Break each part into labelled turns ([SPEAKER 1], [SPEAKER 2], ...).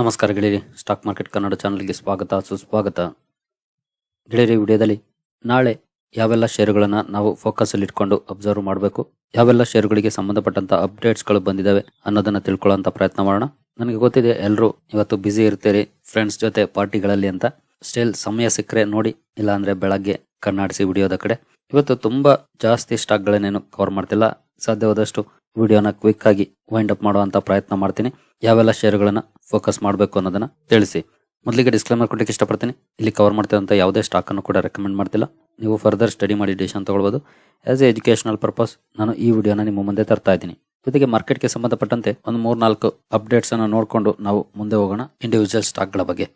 [SPEAKER 1] ನಮಸ್ಕಾರ ಗೆಳೆಯರಿ, stock market Kannada ಚಾನಲ್ಗೆ ಸ್ವಾಗತ, ಸುಸ್ವಾಗತ. ಗೆಳೆಯರಿ ವಿಡಿಯೋದಲ್ಲಿ ನಾಳೆ ಯಾವೆಲ್ಲ ಶೇರುಗಳನ್ನು ನಾವು ಫೋಕಸ್ ಅಲ್ಲಿ ಇಟ್ಕೊಂಡು ಅಬ್ಸರ್ವ್ ಮಾಡಬೇಕು, ಯಾವೆಲ್ಲ ಶೇರುಗಳಿಗೆ ಸಂಬಂಧಪಟ್ಟಂತ ಅಪ್ಡೇಟ್ಸ್ಗಳು ಬಂದಿದ್ದಾವೆ ಅನ್ನೋದನ್ನ ತಿಳ್ಕೊಳ್ಳೋಂಥ ಪ್ರಯತ್ನ ಮಾಡೋಣ. ನನಗೆ ಗೊತ್ತಿದೆ ಎಲ್ಲರೂ ಇವತ್ತು ಬ್ಯುಸಿ ಇರ್ತೀರಿ ಫ್ರೆಂಡ್ಸ್ ಜೊತೆ ಪಾರ್ಟಿಗಳಲ್ಲಿ ಅಂತ. ಸ್ಟಿಲ್ ಸಮಯ ಸಿಕ್ಕರೆ ನೋಡಿ, ಇಲ್ಲಾಂದರೆ ಬೆಳಗ್ಗೆ ಕಣ್ಣಾಡಿಸಿ ವಿಡಿಯೋದ ಕಡೆ. ಇವತ್ತು ತುಂಬಾ ಜಾಸ್ತಿ ಸ್ಟಾಕ್ಗಳನ್ನೇನು ಕವರ್ ಮಾಡ್ತಿಲ್ಲ. ಸಾಧ್ಯವಾದಷ್ಟು ವಿಡಿಯೋನ ಕ್ವಿಕ್ ಆಗಿ ವೈಂಡ್ ಅಪ್ ಮಾಡುವಂತ ಪ್ರಯತ್ನ ಮಾಡ್ತೀನಿ. ಯಾವೆಲ್ಲ ಷೇರುಗಳನ್ನ ಫೋಕಸ್ ಮಾಡಬೇಕು ಅನ್ನೋದನ್ನ ತಿಳಿಸಿ. ಮೊದಲಿಗೆ ಡಿಸ್ಕ್ಲೇಮರ್ ಕೊಡಲಿಕ್ಕೆ ಇಷ್ಟಪಡ್ತೀನಿ. ಇಲ್ಲಿ ಕವರ್ ಮಾಡ್ತಿರೋಂಥ ಯಾವುದೇ ಸ್ಟಾಕ್ ಅನ್ನು ಕೂಡ ರೆಕಮೆಂಡ್ ಮಾಡ್ತಿಲ್ಲ. ನೀವು ಫರ್ದರ್ ಸ್ಟಡಿ ಮಾಡಿ ಡಿಸಿಷನ್ ತಗೊಳ್ಬೋದು. ಆಸ್ ಎ ಎಜುಕೇಶನಲ್ ಪರ್ಪಸ್ ನಾನು ಈ ವಿಡಿಯೋನ ನಿಮ್ಮ ಮುಂದೆ ತರ್ತಾ ಇದ್ದೀನಿ. ಜೊತೆಗೆ ಮಾರ್ಕೆಟ್ಗೆ ಸಂಬಂಧಪಟ್ಟಂತೆ ಒಂದು ಮೂರ್ನಾಲ್ಕು ಅಪ್ಡೇಟ್ಸ್ ಅನ್ನು ನೋಡಿಕೊಂಡು ನಾವು ಮುಂದೆ ಹೋಗೋಣ. ಇಂಡಿವಿಜುವಲ್ ಸ್ಟಾಕ್ಗಳ ಬಗ್ಗೆ.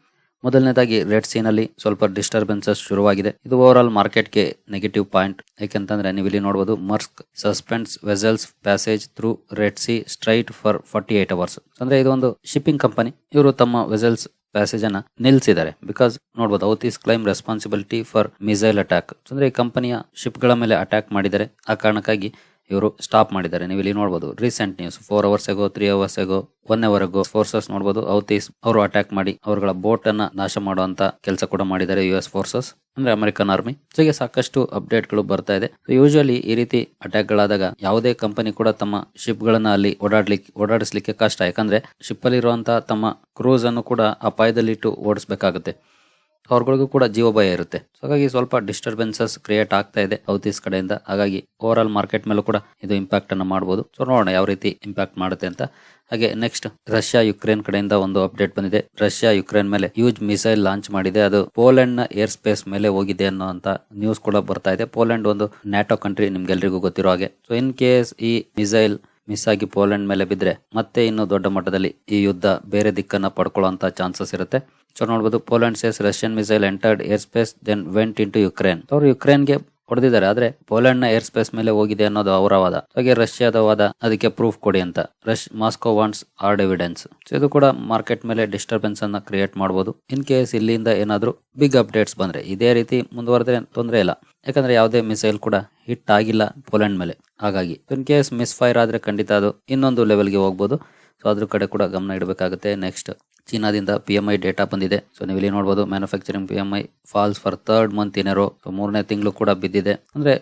[SPEAKER 1] ಮೊದಲನೇದಾಗಿ ರೆಡ್ ಸೀನಲ್ಲಿ ಸ್ವಲ್ಪ ಡಿಸ್ಟರ್ಬೆನ್ಸಸ್ ಶುರುವಾಗಿದೆ. ಇದು ಓವರ್ ಆಲ್ ಮಾರ್ಕೆಟ್ಗೆ ನೆಗೆಟಿವ್ ಪಾಯಿಂಟ್ ಯಾಕೆಂತಂದ್ರೆ ನೀವು ಇಲ್ಲಿ ನೋಡಬಹುದು Maersk suspends vessels passage through Red Sea strait for forty eight hours ಅಂದ್ರೆ ಇದೊಂದು ಶಿಪ್ಪಿಂಗ್ ಕಂಪನಿ ಇವರು ತಮ್ಮ ವೆಸಲ್ಸ್ ಪ್ಯಾಸೇಜ್ ಅನ್ನ ನಿಲ್ಲಿಸಿದ್ದಾರೆ ಬಿಕಾಸ್ ನೋಡಬಹುದು Houthis claim responsibility for missile attack ಅಂದ್ರೆ ಈ ಕಂಪನಿಯ ಶಿಪ್ಗಳ ಮೇಲೆ ಅಟ್ಯಾಕ್ ಮಾಡಿದರೆ ಆ ಕಾರಣಕ್ಕಾಗಿ ಇವರು ಸ್ಟಾಪ್ ಮಾಡಿದ್ದಾರೆ. ನೀವು ಇಲ್ಲಿ ನೋಡಬಹುದು recent news four hours ago three hours ago one hour ago forces ನೋಡಬಹುದು ಔತೀಸ್ ಅವರು ಅಟ್ಯಾಕ್ ಮಾಡಿ ಅವರುಗಳ ಬೋಟ್ ಅನ್ನ ನಾಶ ಮಾಡುವಂತ ಕೆಲಸ ಕೂಡ ಮಾಡಿದ್ದಾರೆ ಯು ಎಸ್ ಫೋರ್ಸಸ್ ಅಂದ್ರೆ ಅಮೆರಿಕನ್ ಆರ್ಮಿ ಜೊತೆಗೆ ಸಾಕಷ್ಟು ಅಪ್ಡೇಟ್ಗಳು ಬರ್ತಾ ಇದೆ. ಯೂಶಲಿ ಈ ರೀತಿ ಅಟ್ಯಾಕ್ ಗಳಾದಾಗ ಯಾವುದೇ ಕಂಪನಿ ಕೂಡ ತಮ್ಮ ಶಿಪ್ ಗಳನ್ನ ಅಲ್ಲಿ ಓಡಾಡ್ಲಿಕ್ಕೆ ಓಡಾಡಿಸ್ಲಿಕ್ಕೆ ಕಷ್ಟ. ಯಾಕಂದ್ರೆ ಶಿಪ್ ಅಲ್ಲಿ ಇರುವಂತಹ ತಮ್ಮ ಕ್ರೂಸ್ ಅನ್ನು ಕೂಡ ಅಪಾಯದಲ್ಲಿಟ್ಟು ಓಡಿಸಬೇಕಾಗುತ್ತೆ. ಅವ್ರಗಳಿಗೂ ಕೂಡ ಜೀವ ಭಯ ಇರುತ್ತೆ. ಹಾಗಾಗಿ ಸ್ವಲ್ಪ ಡಿಸ್ಟರ್ಬೆನ್ಸಸ್ ಕ್ರಿಯೇಟ್ ಆಗ್ತಾ ಇದೆ ಈಸ್ಟ್ ಕಡೆಯಿಂದ. ಹಾಗಾಗಿ ಓವರ್ ಆಲ್ ಮಾರ್ಕೆಟ್ ಮೇಲೂ ಕೂಡ ಇದು ಇಂಪ್ಯಾಕ್ಟ್ ಅನ್ನು ಮಾಡಬಹುದು ಸೊ ನೋಡೋಣ ಯಾವ ರೀತಿ ಇಂಪ್ಯಾಕ್ಟ್ ಮಾಡುತ್ತೆ ಅಂತ. ಹಾಗೆ ನೆಕ್ಸ್ಟ್ ರಷ್ಯಾ ಯುಕ್ರೇನ್ ಕಡೆಯಿಂದ ಒಂದು ಅಪ್ಡೇಟ್ ಬಂದಿದೆ. ರಷ್ಯಾ ಯುಕ್ರೇನ್ ಮೇಲೆ ಯೂಜ್ ಮಿಸೈಲ್ ಲಾಂಚ್ ಮಾಡಿದೆ. ಅದು ಪೋಲೆಂಡ್ನ ಏರ್ ಸ್ಪೇಸ್ ಮೇಲೆ ಹೋಗಿದೆ ಅನ್ನೋಂತ ನ್ಯೂಸ್ ಕೂಡ ಬರ್ತಾ ಇದೆ. ಪೋಲೆಂಡ್ ಒಂದು ನ್ಯಾಟೋ ಕಂಟ್ರಿ ನಿಮ್ಗೆಲ್ರಿಗೂ ಗೊತ್ತಿರೋ ಹಾಗೆ. ಸೊ ಇನ್ ಕೇಸ್ ಈ ಮಿಸೈಲ್ ಮಿಸ್ ಆಗಿ ಪೋಲೆಂಡ್ ಮೇಲೆ ಬಿದ್ರೆ ಮತ್ತೆ ಇನ್ನು ದೊಡ್ಡ ಮಟ್ಟದಲ್ಲಿ ಈ ಯುದ್ಧ ಬೇರೆ ದಿಕ್ಕನ್ನ ಪಡ್ಕೊಳ್ಳುವಂತ ಚಾನ್ಸಸ್ ಇರುತ್ತೆ. ಸೊ ನೋಡ್ಬೋದು, Poland says Russian missile entered airspace then went into Ukraine ಅವರು ಯುಕ್ರೇನ್ಗೆ ಹೊಡೆದಿದ್ದಾರೆ, ಆದ್ರೆ ಪೋಲೆಂಡ್ನ ಏರ್ ಸ್ಪೇಸ್ ಮೇಲೆ ಹೋಗಿದೆ ಅನ್ನೋದು ಅವರ ವಾದ. ಹಾಗೆ ರಷ್ಯಾದ ವಾದ, ಅದಕ್ಕೆ ಪ್ರೂಫ್ ಕೊಡಿ ಅಂತ. Rush, Moscow wants, or evidence so ಇದು ಕೂಡ ಮಾರ್ಕೆಟ್ ಮೇಲೆ ಡಿಸ್ಟರ್ಬೆನ್ಸ್ ಅನ್ನ ಕ್ರಿಯೇಟ್ ಮಾಡಬಹುದು ಇನ್ ಕೇಸ್ ಇಲ್ಲಿಂದ ಏನಾದ್ರೂ ಬಿಗ್ ಅಪ್ಡೇಟ್ಸ್ ಬಂದ್ರೆ, ಇದೇ ರೀತಿ ಮುಂದುವರೆದ್ರೆ ತೊಂದರೆ ಇಲ್ಲ. ಯಾಕಂದ್ರೆ ಯಾವುದೇ ಮಿಸೈಲ್ ಕೂಡ ಹಿಟ್ ಆಗಿಲ್ಲ ಪೋಲೆಂಡ್ ಮೇಲೆ. ಹಾಗಾಗಿ ಇನ್ ಕೇಸ್ ಮಿಸ್ ಫೈರ್ ಆದರೆ ಖಂಡಿತ ಅದು ಇನ್ನೊಂದು ಲೆವೆಲ್ಗೆ ಹೋಗ್ಬೋದು. ಸೊ ಅದ್ರ ಕಡೆ ಕೂಡ ಗಮನ ಇಡಬೇಕಾಗುತ್ತೆ. ನೆಕ್ಸ್ಟ್ ಚೀನಾದಿಂದ ಪಿ ಎಂ ಐ ಡೇಟಾ ಬಂದಿದೆ. ಸೊ ನೀವು ಇಲ್ಲಿ ನೋಡ್ಬೋದು manufacturing P M I falls for third month ಏನಾರೋ so ಮೂರನೇ ತಿಂಗಳು ಕೂಡ ಬಿದ್ದಿದೆ. ಅಂದರೆ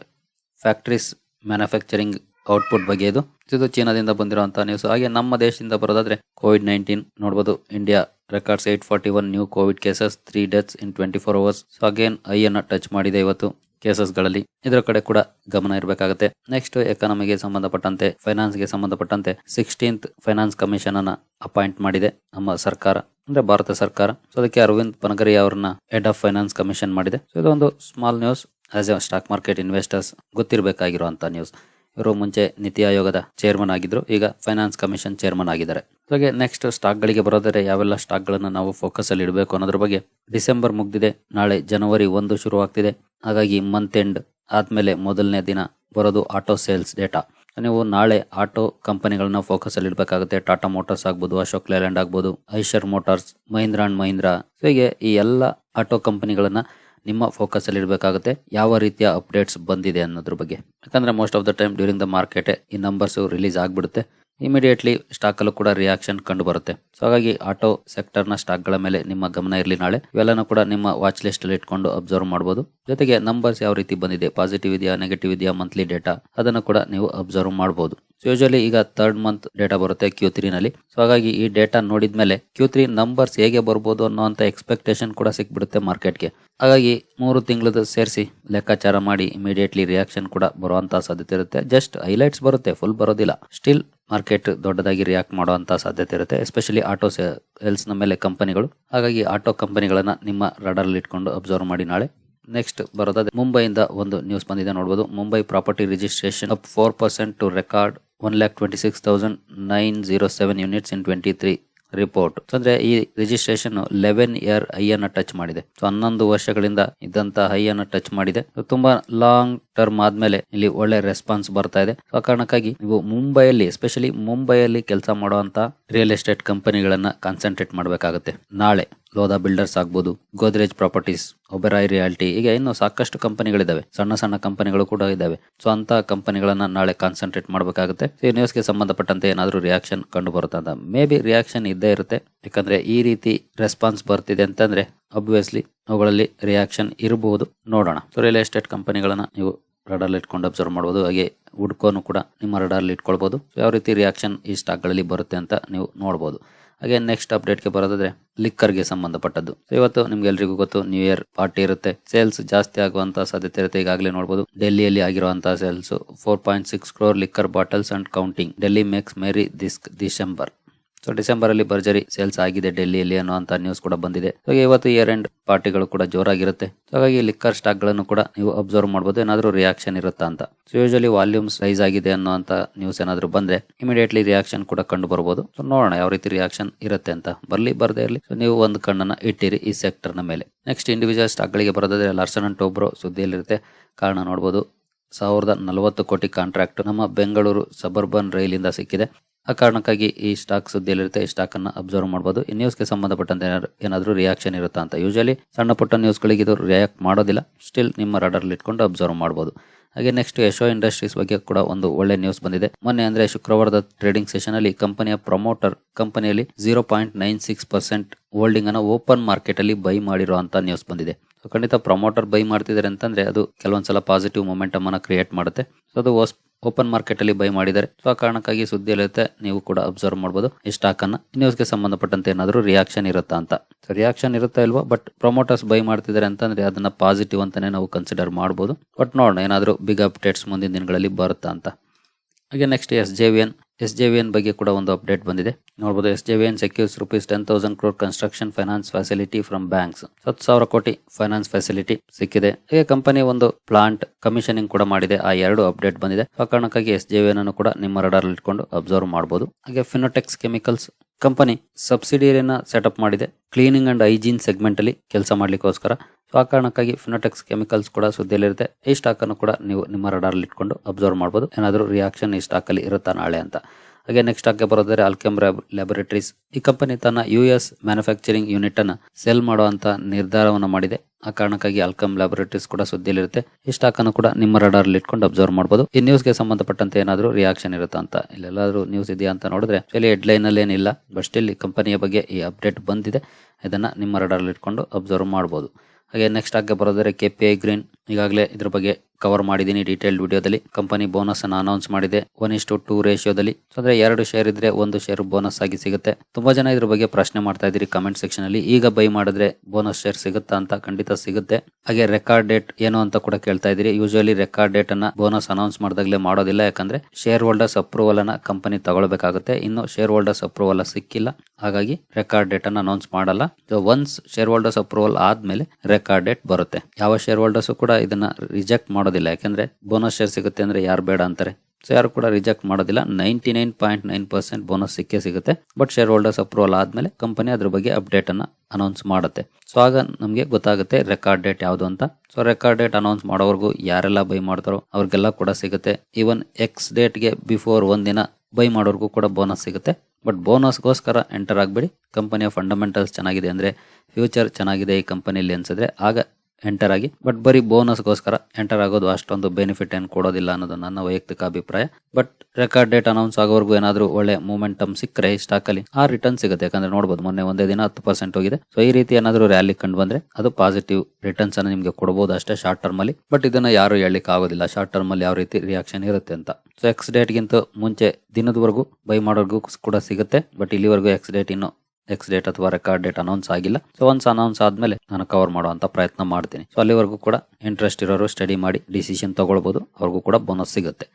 [SPEAKER 1] ಫ್ಯಾಕ್ಟ್ರೀಸ್ ಮ್ಯಾನುಫ್ಯಾಕ್ಚರಿಂಗ್ ಔಟ್ಪುಟ್ ಬಗ್ಗೆ ಇದು. ಇದು ಚೀನಾದಿಂದ ಬಂದಿರುವಂತಹ ನ್ಯೂಸ್ ಹಾಗೆ ನಮ್ಮ ದೇಶದಿಂದ ಬರೋದಾದ್ರೆ ಕೋವಿಡ್ ನೈನ್ಟೀನ್ ನೋಡಬಹುದು India records eight forty one new COVID cases three deaths in twenty four hours so again high touch ಮಾಡಿದೆ ಇವತ್ತು. ಕೇಸಸ್ಗಳಲ್ಲಿ ಇದರ ಕಡೆ ಕೂಡ ಗಮನ ಇರಬೇಕಾಗುತ್ತೆ. ನೆಕ್ಸ್ಟ್ ಎಕಾನಮಿಗೆ ಸಂಬಂಧಪಟ್ಟಂತೆ ಫೈನಾನ್ಸ್ಗೆ ಸಂಬಂಧಪಟ್ಟಂತೆ ಸಿಕ್ಸ್ಟೀನ್ತ್ ಫೈನಾನ್ಸ್ ಕಮಿಷನ್ ಅನ್ನ ಅಪಾಯಿಂಟ್ ಮಾಡಿದೆ ನಮ್ಮ ಸರ್ಕಾರ, ಅಂದ್ರೆ ಭಾರತ ಸರ್ಕಾರ. ಸೊ ಅದಕ್ಕೆ ಅರವಿಂದ್ ಪನಗರಿ ಅವರನ್ನ ಹೆಡ್ ಆಫ್ ಫೈನಾನ್ಸ್ ಕಮಿಷನ್ ಮಾಡಿದೆ. ಸೊ ಇದೊಂದು small news as a stock market investors ಗೊತ್ತಿರಬೇಕಾಗಿರುವಂತಹ news ಇವರು ಮುಂಚೆ ನೀತಿ ಆಯೋಗದ ಚೇರ್ಮನ್ ಆಗಿದ್ರು. ಈಗ ಫೈನಾನ್ಸ್ ಕಮಿಷನ್ ಚೇರ್ಮನ್ ಆಗಿದ್ದಾರೆ. ಹಾಗೆ ನೆಕ್ಸ್ಟ್ ಸ್ಟಾಕ್ ಗಳಿಗೆ ಬರೋದರೆ ಯಾವೆಲ್ಲ ಸ್ಟಾಕ್ ಗಳನ್ನ ನಾವು ಫೋಕಸ್ ಅಲ್ಲಿ ಇಡಬೇಕು ಅನ್ನೋದ್ರ ಬಗ್ಗೆ ಡಿಸೆಂಬರ್ ಮುಗ್ದಿದೆ. ನಾಳೆ ಜನವರಿ ಒಂದು ಶುರು ಆಗ್ತಿದೆ ಹಾಗಾಗಿ ಮಂತ್ ಎಂಡ್ ಆದ್ಮೇಲೆ ಮೊದಲನೇ ದಿನ ಬರೋದು ಆಟೋ ಸೇಲ್ಸ್ ಡೇಟಾ ನೀವು ನಾಳೆ ಆಟೋ ಕಂಪನಿಗಳನ್ನ ಫೋಕಸ್ ಅಲ್ಲಿ ಇಡಬೇಕಾಗುತ್ತೆ. ಟಾಟಾ ಮೋಟಾರ್ಸ್ ಆಗ್ಬೋದು ಅಶೋಕ್ ಲೇಲ್ಯಾಂಡ್ ಆಗ್ಬೋದು Eicher Motors Mahindra and Mahindra ಹೀಗೆ ಈ ಎಲ್ಲ ಆಟೋ ಕಂಪನಿಗಳನ್ನ ನಿಮ್ಮ ಫೋಕಸ್ ಅಲ್ಲಿ ಇಡಬೇಕಾಗುತ್ತೆ ಯಾವ ರೀತಿಯ ಅಪ್ಡೇಟ್ಸ್ ಬಂದಿದೆ ಅನ್ನೋದ್ರ ಬಗ್ಗೆ. ಯಾಕಂದ್ರೆ most of the time during the market ಈ ನಂಬರ್ಸ್ ರಿಲೀಸ್ ಆಗ್ಬಿಡುತ್ತೆ. ಇಮಿಡಿಯೇಟ್ಲಿ ಸ್ಟಾಕ್ ಅಲ್ಲೂ ಕೂಡ ರಿಯಾಕ್ಷನ್ ಕಂಡು ಬರುತ್ತೆ. ಸೊ ಹಾಗಾಗಿ ಆಟೋ ಸೆಕ್ಟರ್ನ ಸ್ಟಾಕ್ಗಳ ಮೇಲೆ ನಿಮ್ಮ ಗಮನ ಇರಲಿ ನಾಳೆ. ಇವೆಲ್ಲನೂ ಕೂಡ ನಿಮ್ಮ ವಾಚ್ ಲಿಸ್ಟ್ ಅಲ್ಲಿ ಇಟ್ಕೊಂಡು ಅಬ್ಸರ್ವ್ ಮಾಡಬಹುದು ಜೊತೆಗೆ ನಂಬರ್ಸ್ ಯಾವ ರೀತಿ ಬಂದಿದೆ? ಪಾಸಿಟಿವ್ ಇದೆಯಾ ನೆಗೆಟಿವ್ ಇದೆಯಾ ಮಂತ್ಲಿ ಡೇಟಾ ಅದನ್ನು ಕೂಡ ನೀವು ಅಬ್ಸರ್ವ್ ಮಾಡಬಹುದು ಸೊ ಯೂಶಲಿ ಈಗ ಥರ್ಡ್ ಮಂತ್ ಡೇಟಾ ಬರುತ್ತೆ ಕ್ಯೂ ತ್ರೀ ನಲ್ಲಿ. ಸೊ ಹಾಗಾಗಿ ಈ ಡೇಟಾ ನೋಡಿದ್ಮೇಲೆ ಕ್ಯೂ ತ್ರೀ ನಂಬರ್ಸ್ ಹೇಗೆ ಬರ್ಬೋದು ಅನ್ನೋಂಥ ಎಕ್ಸ್ಪೆಕ್ಟೇಷನ್ ಕೂಡ ಸಿಕ್ಬಿಡುತ್ತೆ ಮಾರ್ಕೆಟ್ಗೆ ಹಾಗಾಗಿ ಮೂರು ತಿಂಗಳದ್ದು ಸೇರಿಸಿ ಲೆಕ್ಕಾಚಾರ ಮಾಡಿ ಇಮಿಡಿಯೇಟ್ಲಿ ರಿಯಾಕ್ಷನ್ ಕೂಡ ಬರುವಂತಹ ಸಾಧ್ಯತೆ ಇರುತ್ತೆ. ಜಸ್ಟ್ ಹೈಲೈಟ್ಸ್ ಬರುತ್ತೆ ಫುಲ್ ಬರೋದಿಲ್ಲ. ಸ್ಟಿಲ್ ಮಾರ್ಕೆಟ್ ದೊಡ್ಡದಾಗಿ ರಿಯಾಕ್ಟ್ ಮಾಡುವಂತಹ ಸಾಧ್ಯತೆ ಇರುತ್ತೆ ಎಸ್ಪೆಷಲಿ ಆಟೋ ಸೇಲ್ಸ್ನ ಮೇಲೆ ಕಂಪನಿಗಳು ಹಾಗಾಗಿ ಆಟೋ ಕಂಪನಿಗಳನ್ನ ನಿಮ್ಮ ರಡರ್ ಅಲ್ಲಿ ಇಟ್ಕೊಂಡು ಅಬ್ಸರ್ವ್ ಮಾಡಿ ನಾಳೆ. ನೆಕ್ಸ್ಟ್ ಬರೋದಾದ್ರೆ ಮುಂಬೈಯಿಂದ ಒಂದು ನ್ಯೂಸ್ ಬಂದಿದೆ ನೋಡಬಹುದು Mumbai property registration up four percent to record one lakh twenty six thousand nine zero seven units in twenty three report ಅಂದ್ರೆ ಈ ರಿಜಿಸ್ಟ್ರೇಷನ್ ಲೆವೆನ್ ಇಯರ್ ಹೈ ಅನ್ನ ಟಚ್ ಮಾಡಿದೆ. ಸೊ ಹನ್ನೊಂದು ವರ್ಷಗಳಿಂದ ಇದ್ದಂತ ಹೈ ಅನ್ನ ಟಚ್ ಮಾಡಿದೆ ತುಂಬಾ ಲಾಂಗ್ ಟರ್ಮ್ ಆದ್ಮೇಲೆ ಇಲ್ಲಿ ಒಳ್ಳೆ ರೆಸ್ಪಾನ್ಸ್ ಬರ್ತಾ ಇದೆ. ಆ ಕಾರಣಕ್ಕಾಗಿ ನೀವು ಮುಂಬೈಯಲ್ಲಿ ಎಸ್ಪೆಷಲಿ ಮುಂಬೈಯಲ್ಲಿ ಕೆಲಸ ಮಾಡುವಂತ ರಿಯಲ್ ಎಸ್ಟೇಟ್ ಕಂಪನಿಗಳನ್ನ ಕಾನ್ಸಂಟ್ರೇಟ್ ಮಾಡಬೇಕಾಗುತ್ತೆ. ನಾಳೆ ಲೋಧಾ ಬಿಲ್ಡರ್ಸ್ ಆಗ್ಬೋದು, ಗೋದ್ರೇಜ್ ಪ್ರಾಪರ್ಟೀಸ್, ಒಬೆರಾಯ್ ರಿಯಾಲಿಟಿ, ಈಗ ಇನ್ನು ಸಾಕಷ್ಟು ಕಂಪನಿಗಳಿದಾವೆ. ಸಣ್ಣ ಸಣ್ಣ ಕಂಪನಿಗಳು ಕೂಡ ಇದಾವೆ. ಸೊ ಅಂತ ಕಂಪನಿಗಳನ್ನ ನಾಳೆ ಕಾನ್ಸಂಟ್ರೇಟ್ ಮಾಡಬೇಕಾಗುತ್ತೆ. ಈ ನ್ಯೂಸ್ಗೆ ಸಂಬಂಧಪಟ್ಟಂತೆ ಏನಾದರೂ ರಿಯಾಕ್ಷನ್ ಕಂಡು ಬರುತ್ತೆ ಅಂತ ಮೇ ಬಿ ರಿಯಾಕ್ಷನ್ ಇದ್ದೇ ಇರುತ್ತೆ. ಯಾಕಂದ್ರೆ ಈ ರೀತಿ ರೆಸ್ಪಾನ್ಸ್ ಬರ್ತಿದೆ ಅಂತಂದ್ರೆ ಅಬ್ವಿಯಸ್ಲಿ ಅವುಗಳಲ್ಲಿ ರಿಯಾಕ್ಷನ್ ಇರಬಹುದು ನೋಡೋಣ. ಸೊ ರಿಯಲ್ ಎಸ್ಟೇಟ್ ಕಂಪನಿಗಳನ್ನ ನೀವು ರಡಾರ್ ಇಟ್ಕೊಂಡು ಅಬ್ಸರ್ವ್ ಮಾಡ್ಬೋದು. ಹಾಗೆ ಹುಡ್ಕೋನು ಕೂಡ ನಿಮ್ಮ ರಡಾರ್ ಇಟ್ಕೊಳ್ಬಹುದು So, ಯಾವ ರೀತಿ ರಿಯಾಕ್ಷನ್ ಈ ಸ್ಟಾಕ್ಗಳಲ್ಲಿ ಬರುತ್ತೆ ಅಂತ ನೀವು ನೋಡ್ಬೋದು. ಹಾಗೆ ನೆಕ್ಸ್ಟ್ ಅಪ್ಡೇಟ್ಗೆ ಬರೋದಾದ್ರೆ ಲಿಕ್ಕರ್ಗೆ ಸಂಬಂಧಪಟ್ಟದ್ದು. ಇವತ್ತು ನಿಮ್ಗೆ ಎಲ್ರಿಗೂ ಗೊತ್ತು ನ್ಯೂ ಇಯರ್ ಪಾರ್ಟಿ ಇರುತ್ತೆ. ಸೇಲ್ಸ್ ಜಾಸ್ತಿ ಆಗುವಂತ ಸಾಧ್ಯತೆ ಇರುತ್ತೆ. ಈಗಾಗಲೇ ನೋಡಬಹುದು ಡೆಲ್ಲಿಯಲ್ಲಿ ಆಗಿರುವಂತಹ sales four point six crore liquor bottles and counting Delhi makes merry this December so December ಅಲ್ಲಿ ಭರ್ಜರಿ ಸೇಲ್ಸ್ ಆಗಿದೆ ಡೆಲ್ಲಿಯಲ್ಲಿ ಅನ್ನುವಂತ ನ್ಯೂಸ್ ಕೂಡ ಬಂದಿದೆ. ಸೊ ಇವತ್ತು ಇಯರ್ ಎಂಡ್ ಪಾರ್ಟಿಗಳು ಕೂಡ ಜೋರಾಗಿರುತ್ತೆ. ಹಾಗಾಗಿ ಲಿಕ್ಕರ್ ಸ್ಟಾಕ್ಗಳನ್ನು ಕೂಡ ನೀವು ಅಬ್ಸರ್ವ್ ಮಾಡಬಹುದು ಏನಾದರೂ ರಿಯಾಕ್ಷನ್ ಇರುತ್ತಾ ಅಂತ. ಸೊ ಯೂಶಲಿ ವಾಲ್ಯೂಮ್ಸ್ ರೈಸ್ ಆಗಿದೆ ಅನ್ನುವಂತ ನ್ಯೂಸ್ ಏನಾದರೂ ಬಂದ್ರೆ ಇಮಿಡಿಯೇಟ್ಲಿ ರಿಯಾಕ್ಷನ್ ಕೂಡ ಕಂಡು ಬರಬಹುದು ಸೊ ನೋಡೋಣ ಯಾವ ರೀತಿ ರಿಯಾಕ್ಷನ್ ಇರುತ್ತೆ ಅಂತ. ಬರ್ಲಿ, ಬರದೇ ಇರಲಿ. ಸೊ ನೀವು ಒಂದು ಕಣ್ಣನ್ನ ಇಟ್ಟಿರಿ ಈ ಸೆಕ್ಟರ್ನ ಮೇಲೆ. ನೆಕ್ಸ್ಟ್ ಇಂಡಿವಿಜುವಲ್ ಸ್ಟಾಕ್ ಗಳಿಗೆ ಬರೋದಾದ್ರೆ ಲಾರ್ಸನ್ ಅಂಡ್ ಟೋಬ್ರೋ ಸುದ್ದಿಯಲ್ಲಿರುತ್ತೆ. ಕಾರಣ ನೋಡಬಹುದು ಸಾವಿರದ ನಲವತ್ತು ಕೋಟಿ ಕಾಂಟ್ರಾಕ್ಟ್ ನಮ್ಮ ಬೆಂಗಳೂರು ಸಬರ್ಬನ್ ರೈಲಿಂದ ಸಿಕ್ಕಿದೆ. ಆ ಕಾರಣಕ್ಕಾಗಿ ಈ ಸ್ಟಾಕ್ ಸುದ್ದಿಯಲ್ಲಿರುತ್ತೆ, ಈ ಸ್ಟಾಕ್ ಅನ್ನ ಅಬ್ಸರ್ವ್ ಮಾಡಬಹುದು ಈ ನ್ಯೂಸ್ಗೆ ಸಂಬಂಧಪಟ್ಟಂತೆ ಏನಾದರೂ ರಿಯಾಕ್ಷನ್ ಇರುತ್ತಾ ಅಂತ ಯೂಶಲಿ ಸಣ್ಣ ಪುಟ್ಟ ನ್ಯೂಸ್ಗಳಿಗೆ ಇದು ರಿಯಾಕ್ಟ್ ಮಾಡೋದಿಲ್ಲ. ಸ್ಟಿಲ್ ನಿಮ್ಮ ರಡರ್ ಇಟ್ಕೊಂಡು ಅಬ್ಸರ್ವ್ ಮಾಡಬಹುದು ಹಾಗೆ ನೆಕ್ಸ್ಟ್ ಯಶೋ ಇಂಡಸ್ಟ್ರೀಸ್ ಬಗ್ಗೆ ಕೂಡ ಒಂದು ಒಳ್ಳೆ ನ್ಯೂಸ್ ಬಂದಿದೆ. ಮೊನ್ನೆ ಅಂದ್ರೆ ಶುಕ್ರವಾರದ ಟ್ರೇಡಿಂಗ್ ಸೆಷನ್ ಅಲ್ಲಿ ಕಂಪನಿಯ ಪ್ರಮೋಟರ್ ಕಂಪನಿಯಲ್ಲಿ zero point nine six percent holding ಅನ್ನ ಓಪನ್ ಮಾರ್ಕೆಟ್ ಅಲ್ಲಿ ಬೈ ಮಾಡಿರುವಂತ ನ್ಯೂಸ್ ಬಂದಿದೆ. ಖಂಡಿತ ಪ್ರಮೋಟರ್ ಬೈ ಮಾಡ್ತಿದ್ದಾರೆ ಅಂತಂದ್ರೆ ಅದು ಕೆಲವೊಂದ್ಸಲ ಪಾಸಿಟಿವ್ ಮೊಮೆಂಟಮ್ ಅನ್ನ ಕ್ರಿಯೇಟ್ ಮಾಡುತ್ತೆ. ಸೊ ಅದು ಓಪನ್ ಮಾರ್ಕೆಟ್ ಅಲ್ಲಿ ಬೈ ಮಾಡಿದ್ದಾರೆ ಸೊ ಆ ಕಾರಣಕ್ಕಾಗಿ ಸುದ್ದಿ ಇರುತ್ತೆ ನೀವು ಕೂಡ ಅಬ್ಸರ್ವ್ ಮಾಡಬಹುದು ಈ ಸ್ಟಾಕ್ ಅನ್ನ ನ್ಯೂಸ್ಗೆ ಸಂಬಂಧಪಟ್ಟಂತೆ ಏನಾದರೂ ರಿಯಾಕ್ಷನ್ ಇರುತ್ತಾ ಅಂತ. ರಿಯಾಕ್ಷನ್ ಇರುತ್ತಾ ಇಲ್ವಾ ಬಟ್ ಪ್ರಮೋಟರ್ಸ್ ಬೈ ಮಾಡ್ತಿದ್ದಾರೆ ಅಂತಂದ್ರೆ ಅದನ್ನ ಪಾಸಿಟಿವ್ ಅಂತಾನೆ ನಾವು ಕನ್ಸಿಡರ್ ಮಾಡಬಹುದು ಬಟ್ ನೋಡೋಣ, ಏನಾದರೂ ಬಿಗ್ ಅಪ್ಡೇಟ್ಸ್ ಮುಂದಿನ ದಿನಗಳಲ್ಲಿ ಬರುತ್ತಾ ಅಂತ. ಹಾಗೆ next S J V N S J V N ಬಗ್ಗೆ ಕೂಡ ಒಂದು ಅಪ್ಡೇಟ್ ಬಂದಿದೆ. ನೋಡಬಹುದು S J V N secures rupees ten thousand crore construction finance facility from banks ಹತ್ತು ಸಾವಿರ ಕೋಟಿ ಫೈನಾನ್ಸ್ ಫೆಸಿಲಿಟಿ ಸಿಕ್ಕಿದೆ. ಹಾಗೆ ಕಂಪನಿ ಒಂದು ಪ್ಲಾಂಟ್ ಕಮಿಷನಿಂಗ್ ಕೂಡ ಮಾಡಿದೆ. ಆ ಎರಡು ಅಪ್ಡೇಟ್ ಬಂದಿದೆ. ಆ ಕಾರಣಕ್ಕಾಗಿ ಎಸ್ ಜೆ ವಿ ಎನ್ ಅನ್ನು ಕೂಡ ನಿಮ್ಮ ರಡಾರ್ ಇಟ್ಕೊಂಡು ಅಬ್ಸರ್ವ್ ಮಾಡಬಹುದು ಹಾಗೆ ಫಿನೋಟೆಕ್ಸ್ ಕೆಮಿಕಲ್ಸ್ ಕಂಪನಿ ಸಬ್ಸಿಡಿಯರಿನ ಸೆಟಪ್ ಮಾಡಿದೆ. ಕ್ಲೀನಿಂಗ್ ಅಂಡ್ ಹೈಜೀನ್ ಸೆಗ್ಮೆಂಟ್ ಅಲ್ಲಿ ಕೆಲಸ ಮಾಡ್ಲಿಕ್ಕೋಸ್ಕರ. ಸೊ ಆ ಕಾರಣಕ್ಕಾಗಿ ಫಿನೋಟೆಕ್ಸ್ ಕೆಮಿಕಲ್ಸ್ ಕೂಡ ಸುದ್ದಿಯಲ್ಲಿರುತ್ತೆ. ಈ ಸ್ಟಾಕ್ ಅನ್ನು ಕೂಡ ನೀವು ನಿಮ್ಮ ರಡಾರ್ ಇಟ್ಕೊಂಡು ಅಬ್ಸರ್ವ್ ಮಾಡಬಹುದು ಏನಾದರೂ ರಿಯಾಕ್ಷನ್ ಈ ಸ್ಟಾಕ್ ಅಲ್ಲಿ ಇರುತ್ತಾ ನಾಳೆ ಅಂತ. ಹಾಗೆ ನೆಕ್ಸ್ಟ್ ಸ್ಟಾಕ್ಗೆ ಬರೋದ್ರೆ ಆಲ್ಕೆಮ್ ಲ್ಯಾಬೊರೇಟರೀಸ್ ಈ ಕಂಪನಿ ತನ್ನ ಯು ಎಸ್ ಮ್ಯಾನುಫ್ಯಾಕ್ಚರಿಂಗ್ ಯೂನಿಟ್ ಅನ್ನ ಸೆಲ್ ಮಾಡುವಂತ ನಿರ್ಧಾರವನ್ನು ಮಾಡಿದೆ. ಆ ಕಾರಣಕ್ಕಾಗಿ ಆಲ್ಕಮ್ ಲ್ಯಾಬೊರೇಟರೀಸ್ ಕೂಡ ಸುದ್ದಿಯಲ್ಲಿರುತ್ತೆ. ಈ ಸ್ಟಾಕ್ ಅನ್ನು ಕೂಡ ನಿಮ್ಮ ರಡಾರ್ ಇಟ್ಕೊಂಡು ಅಬ್ಸರ್ವ್ ಮಾಡಬಹುದು ಈ ನ್ಯೂಸ್ಗೆ ಸಂಬಂಧಪಟ್ಟಂತೆ ಏನಾದರೂ ರಿಯಾಕ್ಷನ್ ಇರುತ್ತಾ ಅಂತ. ಇಲ್ಲೆಲ್ಲಾದರೂ ನ್ಯೂಸ್ ಇದೆಯಾ ಅಂತ ನೋಡಿದ್ರೆ ಇಲ್ಲಿ ಹೆಡ್ಲೈನ್ ಅಲ್ಲಿ ಏನಿಲ್ಲ. ಬಟ್ ಸ್ಟಿಲ್ ಕಂಪನಿಯ ಬಗ್ಗೆ ಈ ಅಪ್ಡೇಟ್ ಬಂದಿದೆ. ಇದನ್ನ ನಿಮ್ಮ ರಡಾರ್ ಇಟ್ಕೊಂಡು ಅಬ್ಸರ್ವ್ ಮಾಡಬಹುದು ಹಾಗೆ ನೆಕ್ಸ್ಟ್ ಹಾಗೆ ಬರೋದಾದ್ರೆ ಕೆ ಗ್ರೀನ್ ಈಗಾಗಲೇ ಇದ್ರ ಬಗ್ಗೆ ಕವರ್ ಮಾಡಿದ್ದೀನಿ ಡೀಟೇಲ್ ವಿಡಿಯೋದಲ್ಲಿ. ಕಂಪನಿ ಬೋನಸ್ ಅನ್ನು ಅನೌನ್ಸ್ ಮಾಡಿದೆ. ಒನ್ ಇಷ್ಟು ಟೂ ರೇಷಿಯೋದಲ್ಲಿ ಅಂದ್ರೆ ಎರಡು ಶೇರ್ ಇದ್ರೆ ಒಂದು ಶೇರ್ ಬೋನಸ್ ಆಗಿ ಸಿಗುತ್ತೆ. ತುಂಬಾ ಜನ ಇದ್ರ ಬಗ್ಗೆ ಪ್ರಶ್ನೆ ಮಾಡ್ತಾ ಇದ್ದೀರಿ ಕಮೆಂಟ್ ಸೆಕ್ಷನ್ ಅಲ್ಲಿ. ಈಗ ಬೈ ಮಾಡಿದ್ರೆ ಬೋನಸ್ ಶೇರ್ ಸಿಗುತ್ತಾ ಅಂತ ಖಂಡಿತ ಸಿಗುತ್ತೆ. ಹಾಗೆ ರೆಕಾರ್ಡ್ ಡೇಟ್ ಏನು ಅಂತ ಕೂಡ ಕೇಳ್ತಾ ಇದ್ದೀರಿ. ಯೂಶುವಲಿ ರೆಕಾರ್ಡ್ ಡೇಟ್ ಅನ್ನ ಬೋನಸ್ ಅನೌನ್ಸ್ ಮಾಡಿದಾಗಲೇ ಮಾಡೋದಿಲ್ಲ. ಯಾಕಂದ್ರೆ ಶೇರ್ ಹೋಲ್ಡರ್ಸ್ ಅಪ್ರೂವಲ್ ಅನ್ನ ಕಂಪನಿ ತಗೊಳ್ಬೇಕಾಗುತ್ತೆ. ಇನ್ನು ಶೇರ್ ಹೋಲ್ಡರ್ಸ್ ಅಪ್ರೂವಲ್ ಸಿಕ್ಕಿಲ್ಲ. ಹಾಗಾಗಿ ರೆಕಾರ್ಡ್ ಡೇಟ್ ಅನ್ನ ಅನೌನ್ಸ್ ಮಾಡಲ್ಲ. ಒನ್ಸ್ ಶೇರ್ ಹೋಲ್ಡರ್ಸ್ ಅಪ್ರೂವಲ್ ಆದ್ಮೇಲೆ ರೆಕಾರ್ಡ್ ಡೇಟ್ ಬರುತ್ತೆ. ಯಾವ ಶೇರ್ ಹೋಲ್ಡರ್ಸ್ ಕೂಡ ಇದನ್ನ ರಿಜೆಕ್ಟ್ ಮಾಡೋದಿಲ್ಲ. ಯಾಕಂದ್ರೆ ಬೋನಸ್ ಶೇರ್ ಸಿಗುತ್ತೆ ಅಂದ್ರೆ ಯಾರು ಬೇಡ ಅಂತಾರೆ. ಸೊ ಯಾರು ಕೂಡ ರಿಜೆಕ್ಟ್ ಮಾಡೋದಿಲ್ಲ. Ninety nine point nine percent bonus ಸಿಕ್ಕೇ ಸಿಗುತ್ತೆ. ಬಟ್ ಶೇರ್ ಹೋಲ್ಡರ್ಸ್ ಅಪ್ರೂವಲ್ ಆದ್ಮೇಲೆ ಕಂಪನಿ ಅದ್ರ ಬಗ್ಗೆ ಅಪ್ಡೇಟ್ ಅನ್ನ ಅನೌನ್ಸ್ ಮಾಡುತ್ತೆ. ಸೊ ಆಗ ನಮಗೆ ಗೊತ್ತಾಗುತ್ತೆ ರೆಕಾರ್ಡ್ ಡೇಟ್ ಯಾವುದು ಅಂತ. ಸೊ ರೆಕಾರ್ಡ್ ಡೇಟ್ ಅನೌನ್ಸ್ ಮಾಡೋವರೆಗೂ ಯಾರೆಲ್ಲ ಬೈ ಮಾಡ್ತಾರೋ ಅವ್ರಿಗೆಲ್ಲ ಕೂಡ ಸಿಗುತ್ತೆ. ಈವನ್ ಎಕ್ಸ್ ಡೇಟ್ಗೆ ಬಿಫೋರ್ ಒಂದಿನ ಬೈ ಮಾಡೋರ್ಗೂ ಕೂಡ ಬೋನಸ್ ಸಿಗುತ್ತೆ. ಬಟ್ ಬೋನಸ್ಗೋಸ್ಕರ ಎಂಟರ್ ಆಗಬೇಡಿ. ಕಂಪನಿಯ ಫಂಡಮೆಂಟಲ್ಸ್ ಚೆನ್ನಾಗಿದೆ ಅಂದ್ರೆ ಫ್ಯೂಚರ್ ಚೆನ್ನಾಗಿದೆ ಈ ಕಂಪನಿಯಲ್ಲಿ ಅನ್ಸಿದ್ರೆ. ಆಗ ಎಂಟರ್ ಆಗಿ. ಬಟ್ ಬರೀ ಬೋನಸ್ಗೋಸ್ಕರ ಎಂಟರ್ ಆಗೋದು ಅಷ್ಟೊಂದು ಬೆನಿಫಿಟ್ ಏನು ಕೊಡೋದಿಲ್ಲ ಅನ್ನೋದು ನನ್ನ ವೈಯಕ್ತಿಕ ಅಭಿಪ್ರಾಯ. ಬಟ್ ರೆಕಾರ್ಡ್ ಡೇಟ್ ಅನೌನ್ಸ್ ಆಗೋವರೆಗೂ ಏನಾದರೂ ಒಳ್ಳೆ ಮೂಮೆಂಟಮ್ ಸಿಕ್ಕರೆ ಈ ಸ್ಟಾಕ್ ಅಲ್ಲಿ ಆ ರಿಟರ್ನ್ ಸಿಗುತ್ತೆ. ಯಾಕಂದ್ರೆ ನೋಡಬಹುದು ಮೊನ್ನೆ ಒಂದೇ ದಿನ ಹತ್ತು ಪರ್ಸೆಂಟ್ ಹೋಗಿದೆ. ಸೊ ಈ ರೀತಿ ಏನಾದರೂ ರ್ಯಾಲಿ ಕಂಡು ಬಂದ್ರೆ ಅದು ಪಾಸಿಟಿವ್ ರಿಟರ್ನ್ಸ್ ಅನ್ನು ನಿಮಗೆ ಕೊಡಬಹುದು ಅಷ್ಟೇ ಶಾರ್ಟ್ ಟರ್ಮ್ ಅಲ್ಲಿ. ಬಟ್ ಇದನ್ನ ಯಾರು ಹೇಳಲಿಕ್ಕೆ ಆಗೋದಿಲ್ಲ. ಶಾರ್ಟ್ ಟರ್ಮ್ ಅಲ್ಲಿ ಯಾವ ರೀತಿ ರಿಯಾಕ್ಷನ್ ಇರುತ್ತೆ ಅಂತ. ಸೊ ಎಕ್ಸ್ ಡೇಟ್ ಗಿಂತ ಮುಂಚೆ ದಿನದವರೆಗೂ ಬೈ ಮಾಡೋರ್ಗೂ ಕೂಡ ಸಿಗುತ್ತೆ. ಬಟ್ ಇಲ್ಲಿವರೆಗೂ ಎಕ್ಸ್ ಡೇಟ್ ಇನ್ನು ಎಕ್ಸ್ ಡೇಟ್ ಅಥವಾ ರೆಕಾರ್ಡ್ ಡೇಟ್ ಅನೌನ್ಸ್ ಆಗಿಲ್ಲ. ಸೊ ಒನ್ಸ್ ಅನೌನ್ಸ್ ಆದ್ಮೇಲೆ ನಾನು ಕವರ್ ಮಾಡುವಂತ ಪ್ರಯತ್ನ ಮಾಡ್ತೀನಿ. ಸೊ ಅಲ್ಲಿವರೆಗೂ ಕೂಡ ಇಂಟ್ರೆಸ್ಟ್ ಇರೋರು ಸ್ಟಡಿ ಮಾಡಿ ಡಿಸಿಷನ್ ತಗೊಳ್ಬಹುದು ಅವ್ರಿಗೂ ಕೂಡ ಬೋನಸ್ ಸಿಗುತ್ತೆ.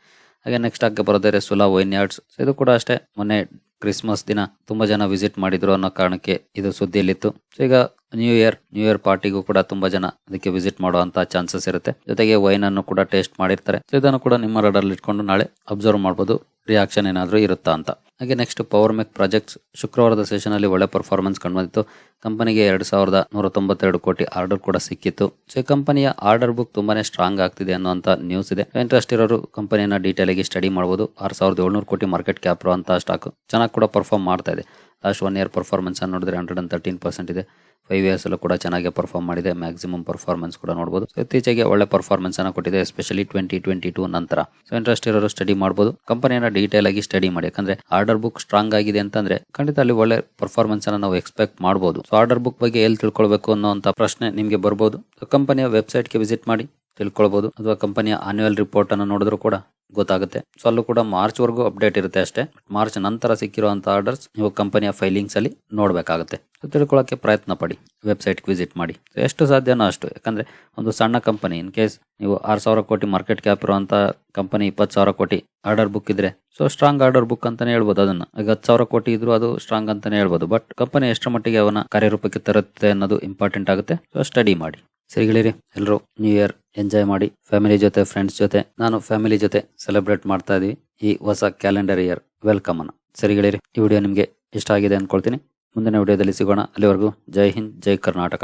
[SPEAKER 1] ಹಾಗೆ ನೆಕ್ಸ್ಟ್ ಆಗಿ ಬರೋದೇ ಸುಲಾ ವೈನ್ ಯಾರ್ಡ್ಸ್. ಇದು ಕೂಡ ಅಷ್ಟೇ. ಮೊನ್ನೆ ಕ್ರಿಸ್ಮಸ್ ದಿನ ತುಂಬಾ ಜನ ವಿಸಿಟ್ ಮಾಡಿದ್ರು ಅನ್ನೋ ಕಾರಣಕ್ಕೆ ಇದು ಸುದ್ದಿಯಲ್ಲಿತ್ತು. ಸೊ ಈಗ ನ್ಯೂ ಇಯರ್ ನ್ಯೂ ಇಯರ್ ಪಾರ್ಟಿಗೂ ಕೂಡ ತುಂಬಾ ಜನ ಅದಕ್ಕೆ ವಿಸಿಟ್ ಮಾಡುವಂತ ಚಾನ್ಸಸ್ ಇರುತ್ತೆ. ಜೊತೆಗೆ ವೈನ್ ಅನ್ನು ಕೂಡ ಟೇಸ್ಟ್ ಮಾಡಿರ್ತಾರೆ. ಸೊ ಇದನ್ನು ಕೂಡ ನಿಮ್ಮ ರಡರ್ ಇಟ್ಕೊಂಡು ನಾಳೆ ಅಬ್ಸರ್ವ್ ಮಾಡಬಹುದು ರಿಯಾಕ್ಷನ್ ಏನಾದರೂ ಇರುತ್ತಾ ಅಂತ. ಹಾಗೆ ನೆಕ್ಸ್ಟ್ ಪವರ್ ಮೆಕ್ ಪ್ರಾಜೆಕ್ಟ್ಸ್ ಶುಕ್ರವಾರದ ಸೆಷನಲ್ಲಿ ಒಳ್ಳೆ ಪರ್ಫಾರ್ಮೆನ್ಸ್ ಕಂಡುಬಂದಿತ್ತು. ಕಂಪನಿಗೆ ಎರಡು ಸಾವಿರದ ನೂರ ತೊಂಬತ್ತೆರಡು ಕೋಟಿ ಆರ್ಡರ್ ಕೂಡ ಸಿಕ್ಕಿತ್ತು. ಸೊ ಕಂಪನಿಯ ಆರ್ಡರ್ ಬುಕ್ ತುಂಬಾನೇ ಸ್ಟ್ರಾಂಗ್ ಆಗ್ತಿದೆ ಅನ್ನುವಂಥ ನ್ಯೂಸ್ ಇದೆ. ಇಂಟ್ರೆಸ್ಟ್ ಇರೋರು ಕಂಪನಿಯನ್ನು ಡೀಟೇಲ್ ಆಗಿ ಸ್ಟಡಿ ಮಾಡಬಹುದು ಆರು ಸಾವಿರದ ಏಳ್ನೂರು ಕೋಟಿ ಮಾರ್ಕೆಟ್ ಕ್ಯಾಪ್ ಅಂತ ಸ್ಟಾಕ್ ಚೆನ್ನಾಗಿ ಕೂಡ ಪರ್ಫಾರ್ಮ್ ಮಾಡ್ತಾ ಇದೆ. ಲಾಸ್ಟ್ ಒನ್ ಇಯರ್ ಪರ್ಫಾರ್ಮೆನ್ಸ್ ಅನ್ನು ನೋಡಿದ್ರೆ ಹಂಡ್ರೆಡ್ ಅಂಡ್ ತರ್ಟೀನ್ ಪರ್ಸೆಂಟ್ ಇದೆ. ಫೈವ್ ಇಯರ್ಸ್ ಅಲ್ಲೂ ಕೂಡ ಚೆನ್ನಾಗಿ ಪರ್ಫಾರ್ಮ್ ಮಾಡಿದೆ. ಮ್ಯಾಕ್ಸಿಮಮ್ ಪರ್ಫಾರ್ಮೆನ್ಸ್ ಕೂಡ ನೋಡಬಹುದು ಸೊ ಇತ್ತೀಚೆಗೆ ಒಳ್ಳೆ ಪರ್ಫಾರ್ಮೆನ್ಸ್ ಅನ್ನು ಕೊಟ್ಟಿದೆ ಎಸ್ಪೆಷಲಿ ಟ್ವೆಂಟಿ ಟ್ವೆಂಟಿ ಟೂ ನಂತರ. ಸೊ ಇಂಟ್ರೆಸ್ಟ್ ಇರೋರು ಸ್ಟಡಿ ಮಾಡಬಹುದು ಕಂಪನಿಯನ್ನ ಡೀಟೇಲ್ ಆಗಿ ಸ್ಟಡಿ ಮಾಡಿ. ಯಾಕಂದ್ರೆ ಆರ್ಡರ್ ಬುಕ್ ಸ್ಟ್ರಾಂಗ್ ಆಗಿದೆ ಅಂತಂದ್ರೆ ಖಂಡಿತ ಅಲ್ಲಿ ಒಳ್ಳೆ ಪರ್ಫಾರ್ಮೆನ್ಸ್ ಅನ್ನ ನಾವು ಎಕ್ಸ್ಪೆಕ್ಟ್ ಮಾಡಬಹುದು ಸೊ ಆರ್ಡರ್ ಬುಕ್ ಬಗ್ಗೆ ಎಲ್ಲಿ ತಿಳ್ಕೊಳ್ಬೇಕು ಅನ್ನೋಂತ ಪ್ರಶ್ನೆ ನಿಮಗೆ ಬರ್ಬೋದು. ಕಂಪನಿಯ ವೆಬ್ಸೈಟ್ಗೆ ವಿಸಿಟ್ ಮಾಡಿ ತಿಳ್ಕೊಳ್ಬಹುದು ಅಥವಾ ಕಂಪನಿಯ ಆನ್ಯುವಲ್ ರಿಪೋರ್ಟ್ ಅನ್ನು ನೋಡಿದ್ರು ಕೂಡ ಗೊತ್ತಾಗುತ್ತೆ. ಸೊ ಅಲ್ಲೂ ಕೂಡ ಮಾರ್ಚ್ ವರೆಗೂ ಅಪ್ಡೇಟ್ ಇರುತ್ತೆ ಅಷ್ಟೇ. ಮಾರ್ಚ್ ನಂತರ ಸಿಕ್ಕಿರುವಂಥ ಆರ್ಡರ್ಸ್ ನೀವು ಕಂಪನಿಯ ಫೈಲಿಂಗ್ಸ್ ಅಲ್ಲಿ ನೋಡ್ಬೇಕಾಗುತ್ತೆ. So, ತಿಳ್ಕೊಳ್ಳೋಕೆ ಪ್ರಯತ್ನ ಪಡಿ. ವೆಬ್ಸೈಟ್ ವಿಸಿಟ್ ಮಾಡಿ. ಎಷ್ಟು ಸಾಧ್ಯನೋ ಅಷ್ಟು. ಯಾಕಂದ್ರೆ ಒಂದು ಸಣ್ಣ ಕಂಪನಿ ಇನ್ ಕೇಸ್ ನೀವು ಆರು ಸಾವಿರ ಕೋಟಿ ಮಾರ್ಕೆಟ್ ಕ್ಯಾಪ್ ಇರುವಂಥ ಕಂಪನಿ ಇಪ್ಪತ್ತು ಸಾವಿರ ಕೋಟಿ ಆರ್ಡರ್ ಬುಕ್ ಇದ್ರೆ ಸೊ ಸ್ಟ್ರಾಂಗ್ ಆರ್ಡರ್ ಬುಕ್ ಅಂತಾನೆ ಹೇಳ್ಬೋದು ಅದನ್ನ. ಈಗ ಹತ್ತು ಸಾವಿರ ಕೋಟಿ ಇದ್ರು ಅದು ಸ್ಟ್ರಾಂಗ್ ಅಂತಾನೆ ಹೇಳ್ಬೋದು. ಬಟ್ ಕಂಪನಿ ಎಷ್ಟರ ಮಟ್ಟಿಗೆ ಅವನ ಕಾರ್ಯರೂಪಕ್ಕೆ ತರುತ್ತೆ ಅನ್ನೋದು ಇಂಪಾರ್ಟೆಂಟ್ ಆಗುತ್ತೆ. ಸೊ ಸ್ಟಡಿ ಮಾಡಿ. ಸರಿಗಳಿರಿ ಎಲ್ಲರೂ ನ್ಯೂ ಇಯರ್ ಎಂಜಾಯ್ ಮಾಡಿ ಫ್ಯಾಮಿಲಿ ಜೊತೆ ಫ್ರೆಂಡ್ಸ್ ಜೊತೆ. ನಾನು ಫ್ಯಾಮಿಲಿ ಜೊತೆ ಸೆಲೆಬ್ರೇಟ್ ಮಾಡ್ತಾ ಇದೀವಿ. ಈ ಹೊಸ ಕ್ಯಾಲೆಂಡರ್ ಇಯರ್ ವೆಲ್ಕಮ್ ಅನ್ನ ಸರಿಗಳಿರಿ ಈ ವಿಡಿಯೋ ನಿಮಗೆ ಇಷ್ಟ ಆಗಿದೆ ಅಂದ್ಕೊಳ್ತೀನಿ ಮುಂದಿನ ವಿಡಿಯೋದಲ್ಲಿ ಸಿಗೋಣ. ಅಲ್ಲಿವರೆಗೂ ಜೈ ಹಿಂದ್, ಜೈ ಕರ್ನಾಟಕ.